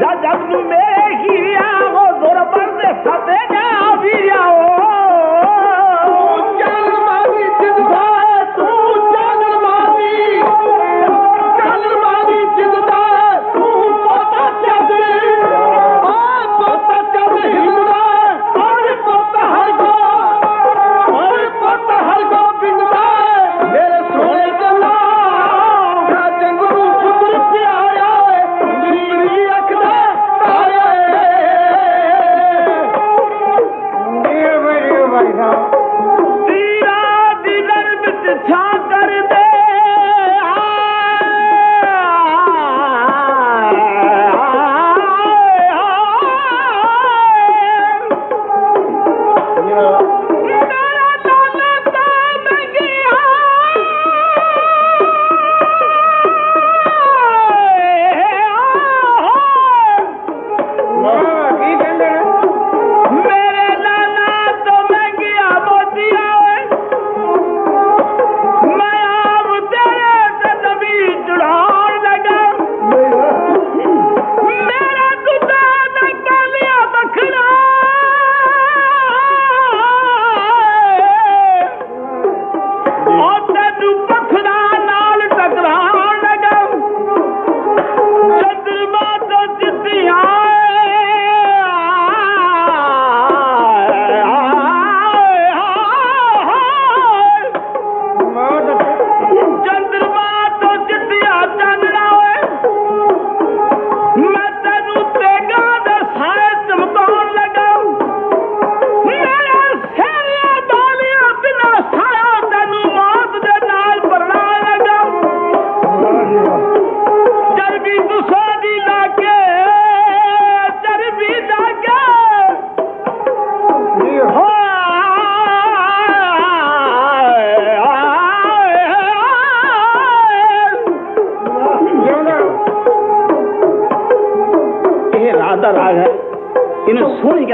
جڏهن ميهو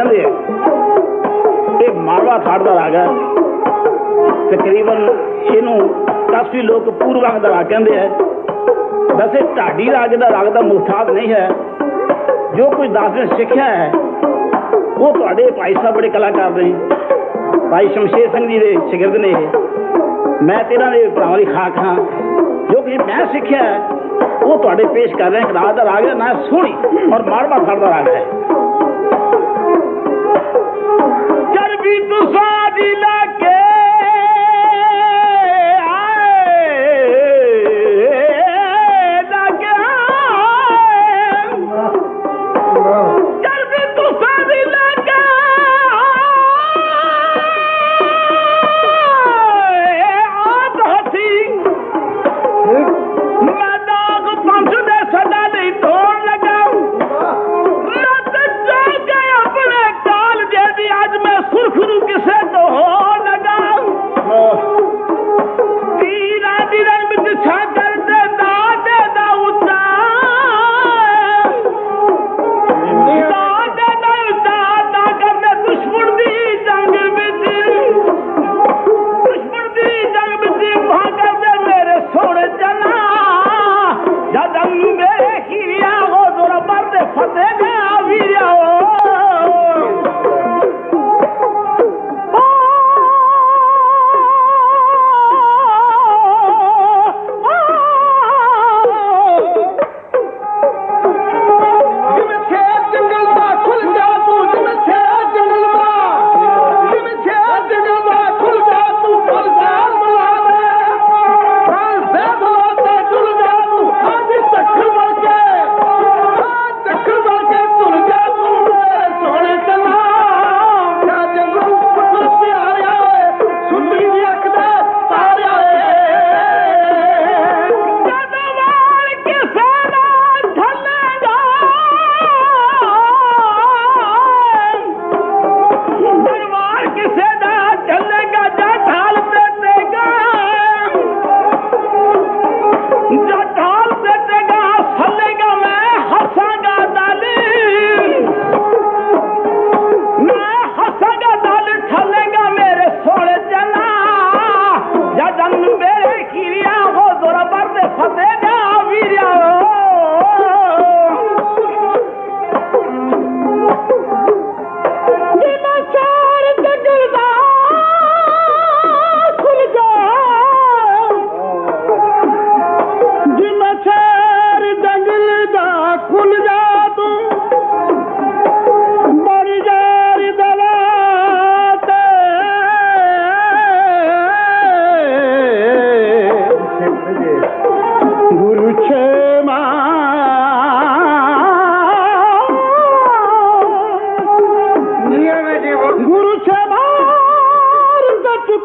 ਕਹਿੰਦੇ ਆ। ਇਹ ਮਾਵਾ ਥਾੜ ਦਾ ਰਾਗ ਹੈ। ਤਕਰੀਬਨ ਇਹਨੂੰ ਕਾਫੀ ਲੋਕ ਪੂਰਵਾਂ ਦਾ ਰਾਗ ਕਹਿੰਦੇ ਆ। ਵੈਸੇ ਢਾਡੀ ਰਾਜ ਦਾ ਰਾਗ ਦਾ ਮੁਖਤਾਬ ਨਹੀਂ ਹੈ। ਜੋ ਕੁਝ ਦਾਸ ਨੇ ਸਿੱਖਿਆ ਹੈ, ਉਹ ਤੁਹਾਡੇ ਭਾਈ ਸਾਹਿਬ ਬੜੇ ਕਲਾਕਾਰ ਨੇ। ਭਾਈ ਸ਼ਮਸ਼ੇਰ ਸਿੰਘ ਜੀ ਦੇ ਸ਼ਾਗਿਰਦ ਨੇ ਇਹ। ਮੈਂ ਤੇਰਾ ਦੇ ਭਰਾਵਾਂ ਦੀ ਖਾਕ ਹਾਂ। ਜੋ ਕਿ ਮੈਂ ਸਿੱਖਿਆ ਉਹ ਤੁਹਾਡੇ ਪੇਸ਼ ਕਰ ਰਹੇ ਹਾਂ। ਰਾਜ ਦਾ ਰਾਗ ਹੈ ਨਾ ਸੋਹਣੀ ਔਰ ਮਾਰਵਾ ਖੜਦਾ ਰਾਗ ਹੈ। بھی تو ساری لا کے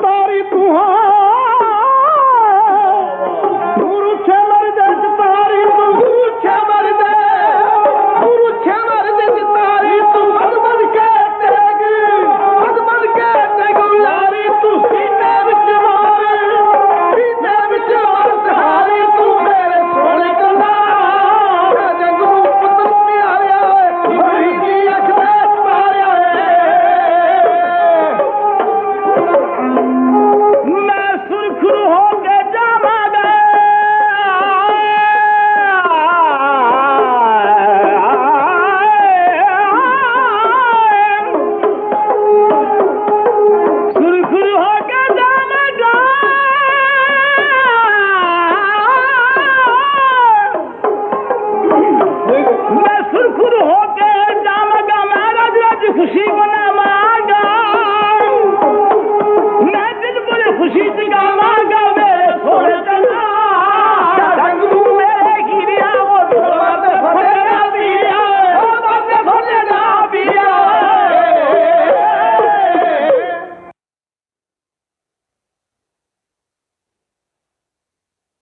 तारी तुहार